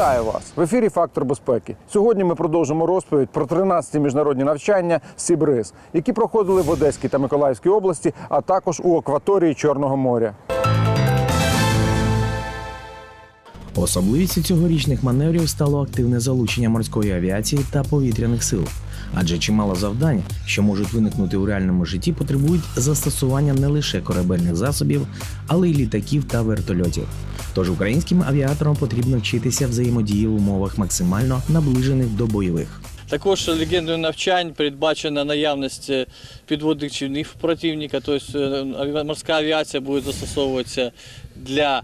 Вітаю вас в ефірі Фактор безпеки. Сьогодні ми продовжимо розповідь про 13 міжнародні навчання Сібриз, які проходили в Одеській та Миколаївській області, а також у акваторії Чорного моря. Особливістю цьогорічних маневрів стало активне залучення морської авіації та повітряних сил. Адже чимало завдань, що можуть виникнути у реальному житті, потребують застосування не лише корабельних засобів, але й літаків та вертольотів. Тож українським авіаторам потрібно вчитися взаємодії в умовах максимально наближених до бойових. Також легендою навчань передбачена наявність е, підводних човнів противника, тобто е, морська авіація буде застосовуватися для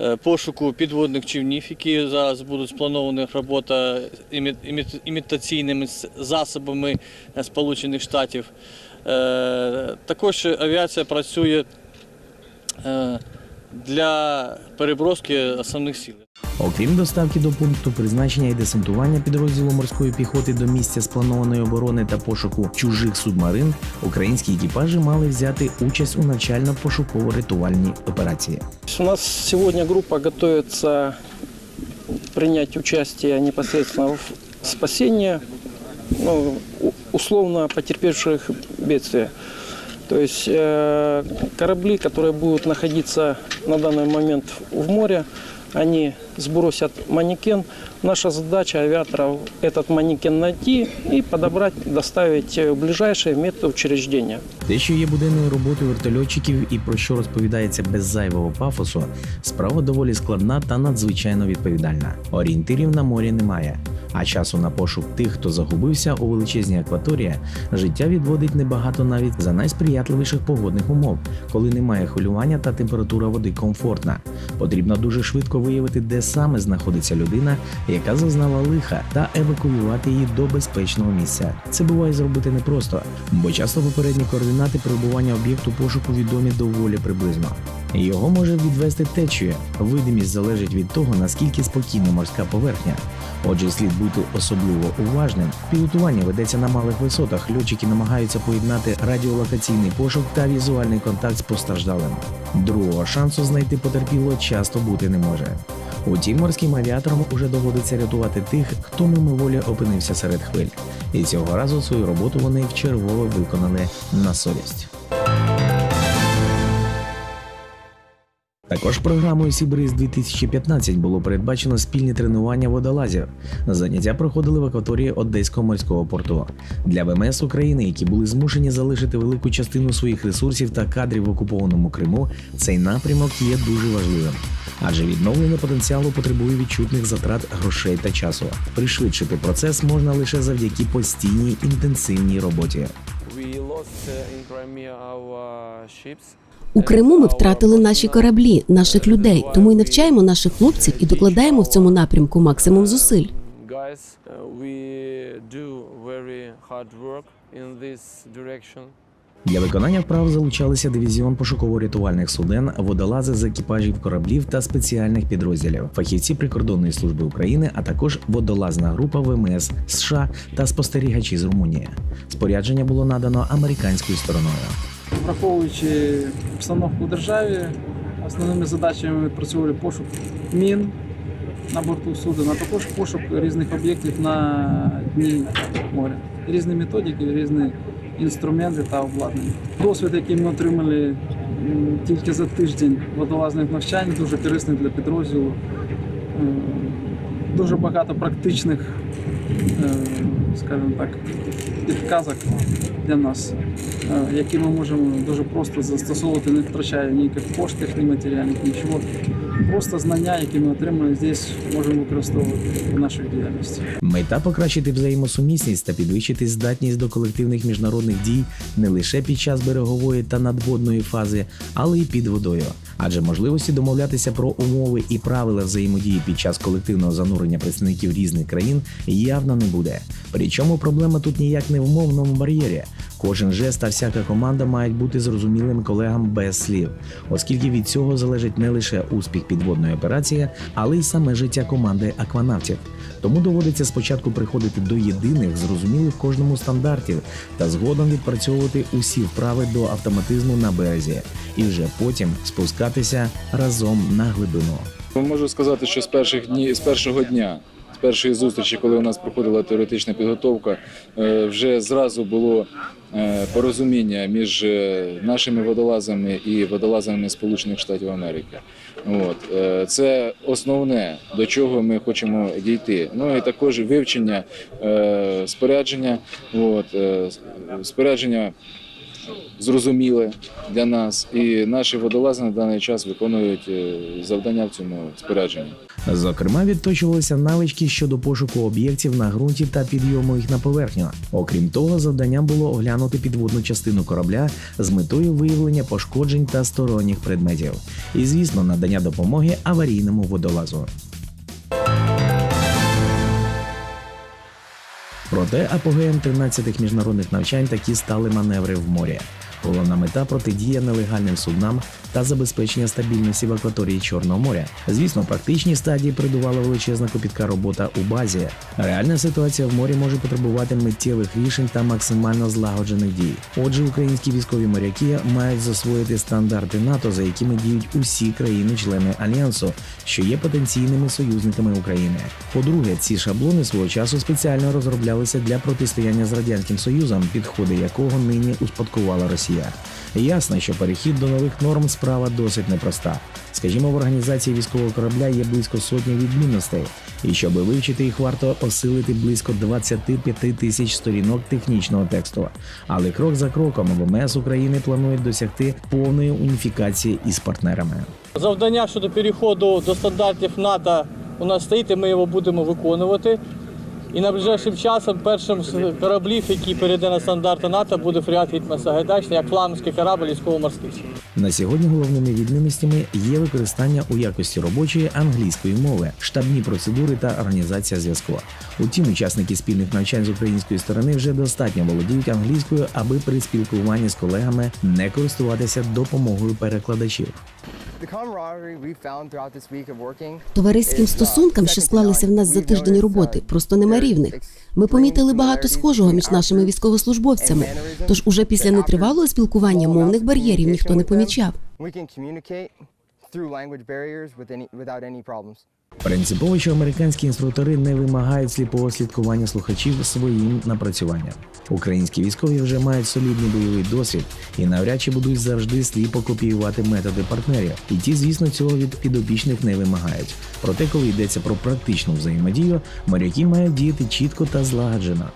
е, пошуку підводних човнів, які зараз будуть сплановані робота імі- імі- імітаційними засобами Сполучених Штатів. Також авіація працює для переброски основних сил. Окрім доставки до пункту призначення і десантування підрозділу морської піхоти до місця спланованої оборони та пошуку чужих субмарин, українські екіпажі мали взяти участь у навчально-пошуково-рятувальній операції. У нас сегодня группа готовится принять участие непосредственно в спасении ну, условно потерпевших бедствия. То есть э, корабли, которые будут находиться на данный момент в море, они сбросят манекен. Наша задача авиаторов этот манекен найти и подобрать, доставить в ближайшее медучреждение. Те, що є буденною роботою вертольотчиків і про що розповідається без зайвого пафосу, справа доволі складна та надзвичайно відповідальна. Орієнтирів на морі немає. А часу на пошук тих, хто загубився у величезній акваторії, життя відводить небагато навіть за найсприятливіших погодних умов, коли немає хвилювання та температура води комфортна. Потрібно дуже швидко виявити, де саме знаходиться людина, яка зазнала лиха, та евакуювати її до безпечного місця. Це буває зробити непросто, бо часто попередні координати перебування об'єкту пошуку відомі доволі приблизно. Його може відвести течія. Видимість залежить від того, наскільки спокійна морська поверхня. Отже, слід бути особливо уважним. Пілотування ведеться на малих висотах. Льотчики намагаються поєднати радіолокаційний пошук та візуальний контакт з постраждалим. Другого шансу знайти потерпілого часто бути не може. Утім, морським авіаторам уже доводиться рятувати тих, хто мимоволі опинився серед хвиль. І цього разу свою роботу вони вчергово виконали на совість. Також програмою Сібриз 2015 було передбачено спільні тренування водолазів. Заняття проходили в акваторії Одеського морського порту для ВМС України, які були змушені залишити велику частину своїх ресурсів та кадрів в окупованому Криму. Цей напрямок є дуже важливим. Адже відновлення потенціалу потребує відчутних затрат грошей та часу. Пришвидшити процес можна лише завдяки постійній інтенсивній роботі. We lost uh, in Crimea our ships. У Криму ми втратили наші кораблі, наших людей, тому й навчаємо наших хлопців і докладаємо в цьому напрямку максимум зусиль. Uh. Для виконання вправ залучалися дивізіон пошуково-рятувальних суден, водолази з екіпажів кораблів та спеціальних підрозділів, фахівці прикордонної служби України, а також водолазна група ВМС США та спостерігачі з Румунії. Спорядження було надано американською стороною. Враховуючи обстановку в державі, основними задачами ми працювали пошук мін на борту суден, а також пошук різних об'єктів на дні моря. Різні методики, різні інструменти та обладнання. Досвід, який ми отримали тільки за тиждень водолазних навчань, дуже корисний для підрозділу. Дуже багато практичних, е, скажімо так, підказок для нас, які ми можемо дуже просто застосовувати, не втрачає ніяких коштів, ні матеріальних, нічого. Просто знання, які ми отримали здесь, можемо використовувати в нашій діяльності. Мета покращити взаємосумісність та підвищити здатність до колективних міжнародних дій не лише під час берегової та надводної фази, але й під водою. Адже можливості домовлятися про умови і правила взаємодії під час колективного занурення представників різних країн явно не буде. Причому проблема тут ніяк не в мовному бар'єрі. Кожен жест та всяка команда мають бути зрозумілим колегам без слів, оскільки від цього залежить не лише успіх підводної операції, але й саме життя команди акванавтів. Тому доводиться спочатку приходити до єдиних, зрозумілих кожному стандартів та згодом відпрацьовувати усі вправи до автоматизму на березі, і вже потім спускатися разом на глибину. Можу сказати, що з перших дні з першого дня, з першої зустрічі, коли у нас проходила теоретична підготовка, е, вже зразу було е, порозуміння між е, нашими водолазами і водолазами Сполучених Штатів Америки. От це основне до чого ми хочемо дійти. Ну і також вивчення спорядження. От спорядження зрозуміле для нас, і наші водолази на даний час виконують е, завдання в цьому спорядженні. Зокрема, відточувалися навички щодо пошуку об'єктів на ґрунті та підйому їх на поверхню. Окрім того, завданням було оглянути підводну частину корабля з метою виявлення пошкоджень та сторонніх предметів, і звісно, надання допомоги аварійному водолазу. Проте апогеєм 13-х міжнародних навчань такі стали маневри в морі. Головна мета протидія нелегальним суднам та забезпечення стабільності в акваторії Чорного моря. Звісно, в практичній стадії придувала величезна копітка робота у базі. Реальна ситуація в морі може потребувати миттєвих рішень та максимально злагоджених дій. Отже, українські військові моряки мають засвоїти стандарти НАТО, за якими діють усі країни-члени альянсу, що є потенційними союзниками України. По-друге, ці шаблони свого часу спеціально розроблялися для протистояння з радянським союзом, підходи якого нині успадкувала Росія. Ясно, що перехід до нових норм справа досить непроста. Скажімо, в організації військового корабля є близько сотні відмінностей, і щоб вивчити їх, варто осилити близько 25 тисяч сторінок технічного тексту. Але крок за кроком ВМС України планують досягти повної уніфікації із партнерами. Завдання щодо переходу до стандартів НАТО у нас стоїть, і ми його будемо виконувати. І найближчим часом першим з кораблів, який перейде на стандарти НАТО, буде фрегат Гетьман Сагайдачний, як флагманський корабль військово-морський. На сьогодні головними відмінностями є використання у якості робочої англійської мови, штабні процедури та організація зв'язку. Утім, учасники спільних навчань з української сторони вже достатньо володіють англійською, аби при спілкуванні з колегами не користуватися допомогою перекладачів. Товариським стосункам, що склалися в нас за тиждень роботи, просто нема рівних. Ми помітили багато схожого між нашими військовослужбовцями. Тож уже після нетривалого спілкування мовних бар'єрів ніхто не помічав. Принципово, що американські інструктори не вимагають сліпого слідкування слухачів своїм напрацюванням. Українські військові вже мають солідний бойовий досвід і навряд чи будуть завжди сліпо копіювати методи партнерів. І ті, звісно, цього від підопічних не вимагають. Проте, коли йдеться про практичну взаємодію, моряки мають діяти чітко та злагоджено.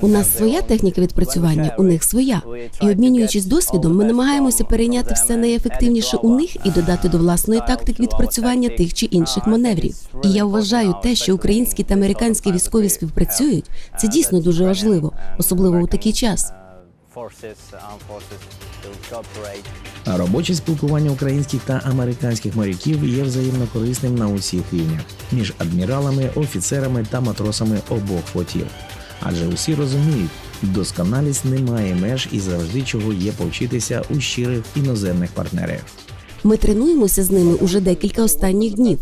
У нас своя техніка відпрацювання, у них своя. І обмінюючись досвідом, ми намагаємося перейняти все найефективніше у них і додати до власної тактики відпрацювання тих чи інших маневрів. І я вважаю те, що українські та американські військові співпрацюють, це дійсно дуже важливо, особливо у такий час. А робоче спілкування українських та американських моряків є взаємно корисним на усіх рівнях між адміралами, офіцерами та матросами обох флотів. Адже усі розуміють, досконалість не має меж і завжди чого є повчитися у щирих іноземних партнерів. Ми тренуємося з ними уже декілька останніх днів,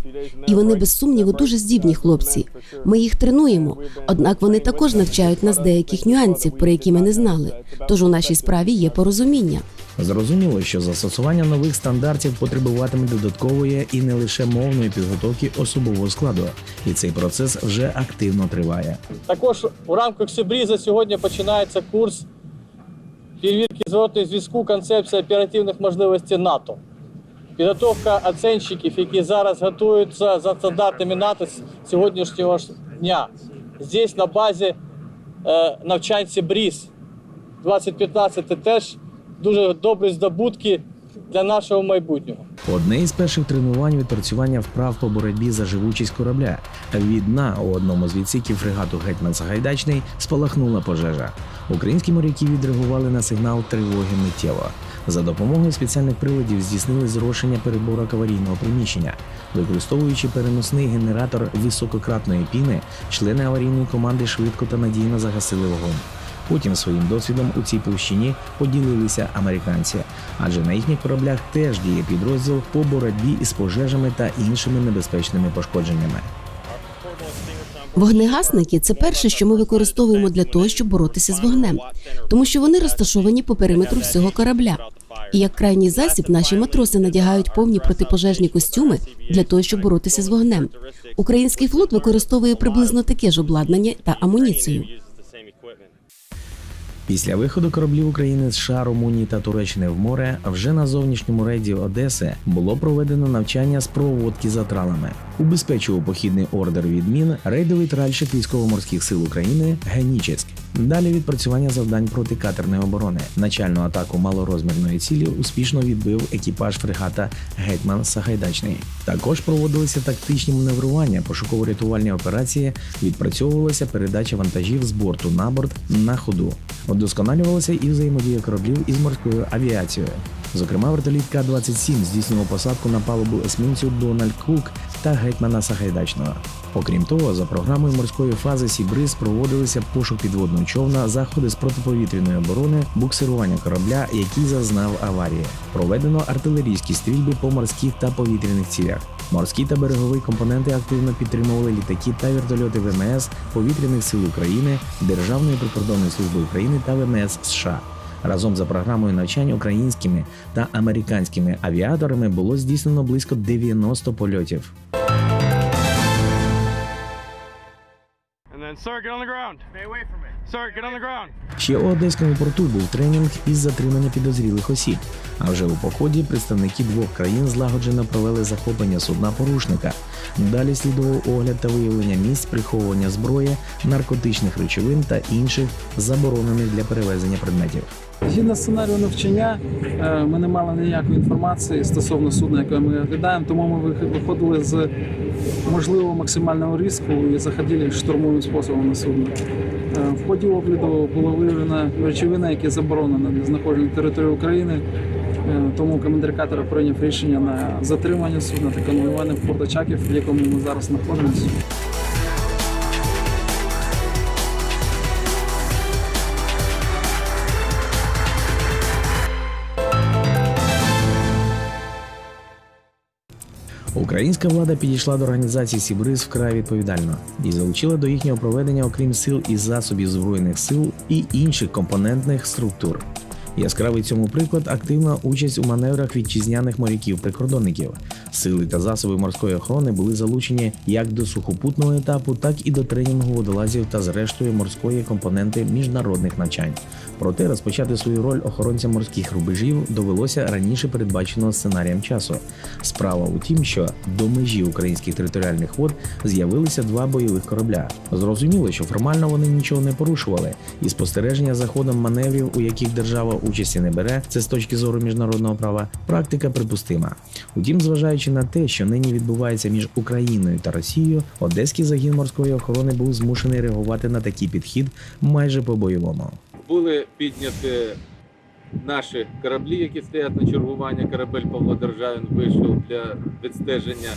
і вони без сумніву дуже здібні хлопці. Ми їх тренуємо, однак вони також навчають нас деяких нюансів, про які ми не знали. Тож у нашій справі є порозуміння. Зрозуміло, що застосування нових стандартів потребуватиме додаткової і не лише мовної підготовки особового складу, і цей процес вже активно триває. Також у рамках Сибріза сьогодні починається курс перевірки зворотної зв'язку концепції оперативних можливостей НАТО. Підготовка оценщиків, які зараз готуються за стандартами НАТО сьогоднішнього дня. Здесь на базі е, Бріс Сибріз 2015 теж дуже добрі здобутки для нашого майбутнього. Одне із перших тренувань відпрацювання вправ по боротьбі за живучість корабля. Від дна у одному з відсіків фрегату Гетьман Сагайдачний спалахнула пожежа. Українські моряки відреагували на сигнал тривоги миттєво. За допомогою спеціальних приладів здійснили зрошення переборок аварійного приміщення. Використовуючи переносний генератор високократної піни, члени аварійної команди швидко та надійно загасили вогонь. Потім своїм досвідом у цій площині поділилися американці, адже на їхніх кораблях теж діє підрозділ по боротьбі із пожежами та іншими небезпечними пошкодженнями. Вогнегасники це перше, що ми використовуємо для того, щоб боротися з вогнем, тому що вони розташовані по периметру всього корабля. І як крайній засіб наші матроси надягають повні протипожежні костюми для того, щоб боротися з вогнем. Український флот використовує приблизно таке ж обладнання та амуніцію. Після виходу кораблів України з США, Румунії та Туреччини в море вже на зовнішньому рейді Одеси було проведено навчання з проводки за тралами. Убезпечував похідний ордер від мін рейдовий тральщик військово-морських сил України Генічеськ. Далі відпрацювання завдань проти катерної оборони. Начальну атаку малорозмірної цілі успішно відбив екіпаж фрегата Гетьман Сагайдачний. Також проводилися тактичні маневрування, пошуково-рятувальні операції, відпрацьовувалася передача вантажів з борту на борт на ходу. Удосконалювалася і взаємодія кораблів із морською авіацією. Зокрема, вертоліт К-27 здійснював посадку на палубу есмінцю Дональд Кук та гетьмана Сагайдачного. Окрім того, за програмою морської фази Сібриз проводилися пошук підводного човна, заходи з протиповітряної оборони, буксирування корабля, який зазнав аварії. Проведено артилерійські стрільби по морських та повітряних цілях. Морські та берегові компоненти активно підтримували літаки та вертольоти ВМС, повітряних сил України, Державної прикордонної служби України та ВМС США. Разом за програмою навчань українськими та американськими авіаторами було здійснено близько 90 польотів. And then, sir, get on the ground. Stay away from me. Sir, get on the ground. Ще у одеському порту був тренінг із затримання підозрілих осіб. А вже у поході представники двох країн злагоджено провели захоплення судна порушника. Далі слідував огляд та виявлення місць приховування зброї, наркотичних речовин та інших заборонених для перевезення предметів. Згідно сценарію навчання, е, ми не мали ніякої інформації стосовно судна, яке ми оглядаємо, тому ми виходили з можливого максимального ризику і заходили штурмовим способом на судно. Е, В ході огляду була виявлена речовина, яка заборонена для знаходження території України. Е, Тому командир катера прийняв рішення на затримання судна та конвоювання в порт в якому ми зараз знаходимося. Українська влада підійшла до організації Сібриз вкрай відповідально і залучила до їхнього проведення, окрім сил і засобів збройних сил і інших компонентних структур. Яскравий цьому приклад активна участь у маневрах вітчизняних моряків-прикордонників. Сили та засоби морської охорони були залучені як до сухопутного етапу, так і до тренінгу водолазів та зрештою морської компоненти міжнародних навчань. Проте розпочати свою роль охоронця морських рубежів довелося раніше передбаченого сценарієм часу. Справа у тім, що до межі українських територіальних вод з'явилися два бойових корабля. Зрозуміло, що формально вони нічого не порушували, і спостереження за ходом маневрів, у яких держава участі не бере, це з точки зору міжнародного права, практика припустима. Утім, зважаючи на те, що нині відбувається між Україною та Росією, одеський загін морської охорони був змушений реагувати на такий підхід майже по-бойовому. були підняті наші кораблі, які стоять на чергуванні. Корабель Павло Державін вийшов для відстеження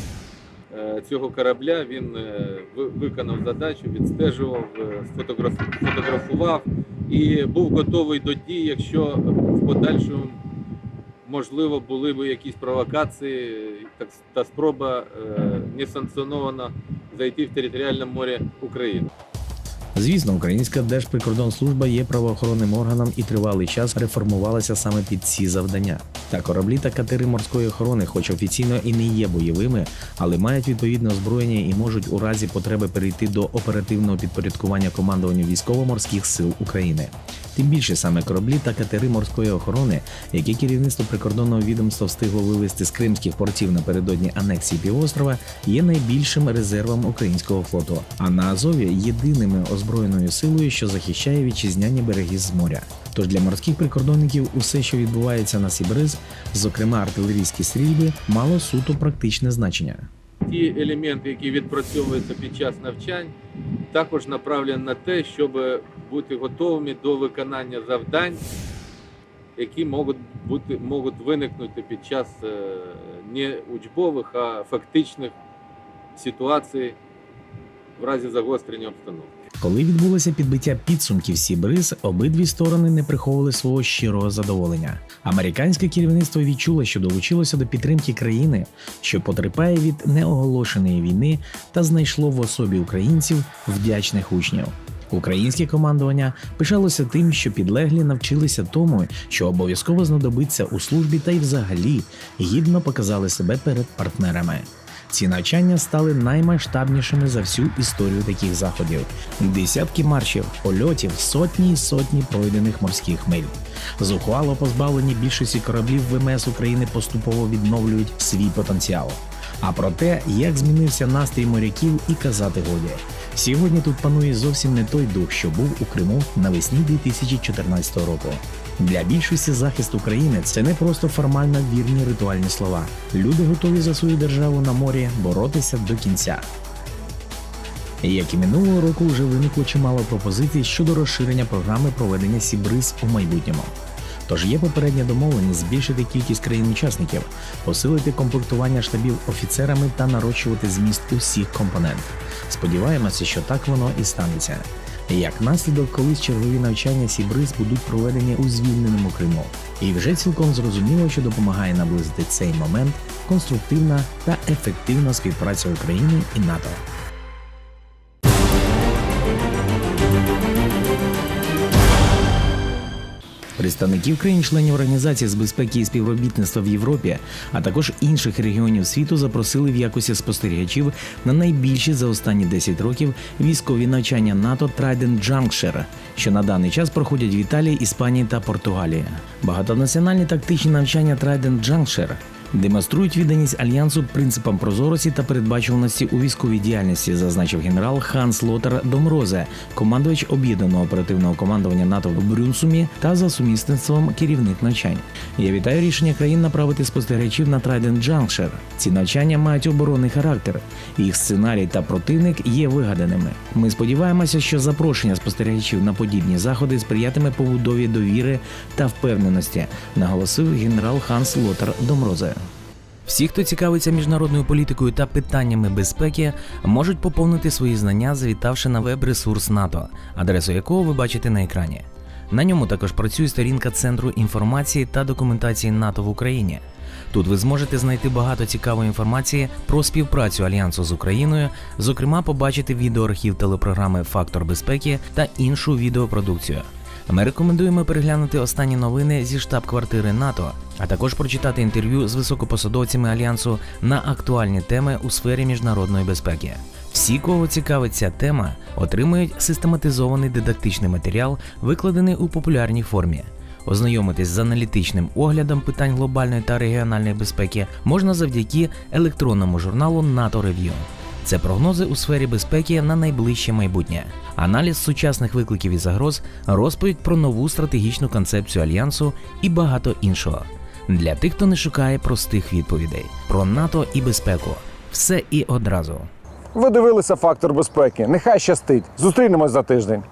цього корабля. Він е, ви- виконав задачу, відстежував, е, фотографував і був готовий до дій, якщо в подальшому можливо були б якісь провокації та спроба е, несанкціоновано зайти в територіальне море України. Звісно, українська держприкордонслужба є правоохоронним органом і тривалий час реформувалася саме під ці завдання. Та кораблі та катери морської охорони, хоч офіційно і не є бойовими, але мають відповідне озброєння і можуть у разі потреби перейти до оперативного підпорядкування командуванню військово-морських сил України. Тим більше саме кораблі та катери морської охорони, які керівництво прикордонного відомства встигло вивести з кримських портів напередодні анексії півострова, є найбільшим резервом українського флоту. А на Азові єдиними озброєними збройною силою, що захищає вітчизняні береги з моря. Тож для морських прикордонників усе, що відбувається на Сібриз, зокрема артилерійські стрільби, мало суто практичне значення. Ті елементи, які відпрацьовуються під час навчань, також направлені на те, щоб бути готовими до виконання завдань, які можуть бути можуть виникнути під час е, не учбових, а фактичних ситуацій в разі загострення обстановки. Коли відбулося підбиття підсумків Сібриз, обидві сторони не приховували свого щирого задоволення. Американське керівництво відчуло, що долучилося до підтримки країни, що потерпає від неоголошеної війни, та знайшло в особі українців вдячних учнів. Українське командування пишалося тим, що підлеглі навчилися тому, що обов'язково знадобиться у службі та й взагалі гідно показали себе перед партнерами. Ці навчання стали наймасштабнішими за всю історію таких заходів: десятки маршів, польотів, сотні і сотні пройдених морських миль. Зухвало позбавлені більшості кораблів ВМС України поступово відновлюють свій потенціал. А про те, як змінився настрій моряків, і казати годі. Сьогодні тут панує зовсім не той дух, що був у Криму навесні 2014 року. Для більшості захист України це не просто формально вірні ритуальні слова. Люди готові за свою державу на морі боротися до кінця. Як і минулого року, вже виникло чимало пропозицій щодо розширення програми проведення Сібриз у майбутньому. Тож є попередня домовленість збільшити кількість країн-учасників, посилити комплектування штабів офіцерами та нарощувати зміст усіх компонент. Сподіваємося, що так воно і станеться. Як наслідок, колись чергові навчання Сібриз будуть проведені у звільненому Криму, і вже цілком зрозуміло, що допомагає наблизити цей момент конструктивна та ефективна співпраця України і НАТО. Представників країн-членів Організації з безпеки і співробітництва в Європі, а також інших регіонів світу запросили в якості спостерігачів на найбільші за останні 10 років військові навчання НАТО Trident Juncture, що на даний час проходять в Італії, Іспанії та Португалії. Багатонаціональні тактичні навчання Trident Juncture демонструють відданість альянсу принципам прозорості та передбачуваності у військовій діяльності, зазначив генерал Ханс Лотер Домрозе, командувач об'єднаного оперативного командування НАТО в Брюнсумі та за сумісництвом керівник навчань. Я вітаю рішення країн направити спостерігачів на Trident Juncture. Ці навчання мають оборонний характер. Їх сценарій та противник є вигаданими. Ми сподіваємося, що запрошення спостерігачів на подібні заходи сприятиме побудові довіри та впевненості, наголосив генерал Ханс Лотер Домрозе. Всі, хто цікавиться міжнародною політикою та питаннями безпеки, можуть поповнити свої знання, завітавши на веб-ресурс НАТО, адресу якого ви бачите на екрані. На ньому також працює сторінка Центру інформації та документації НАТО в Україні. Тут ви зможете знайти багато цікавої інформації про співпрацю альянсу з Україною, зокрема, побачити відеоархів телепрограми Фактор безпеки та іншу відеопродукцію. Ми рекомендуємо переглянути останні новини зі штаб-квартири НАТО, а також прочитати інтерв'ю з високопосадовцями альянсу на актуальні теми у сфері міжнародної безпеки. Всі, кого цікавить ця тема, отримують систематизований дидактичний матеріал, викладений у популярній формі. Ознайомитись з аналітичним оглядом питань глобальної та регіональної безпеки можна завдяки електронному журналу НАТО Review. Це прогнози у сфері безпеки на найближче майбутнє, аналіз сучасних викликів і загроз, розповідь про нову стратегічну концепцію альянсу і багато іншого. Для тих, хто не шукає простих відповідей про НАТО і безпеку. Все і одразу. Ви дивилися фактор безпеки. Нехай щастить. Зустрінемось за тиждень.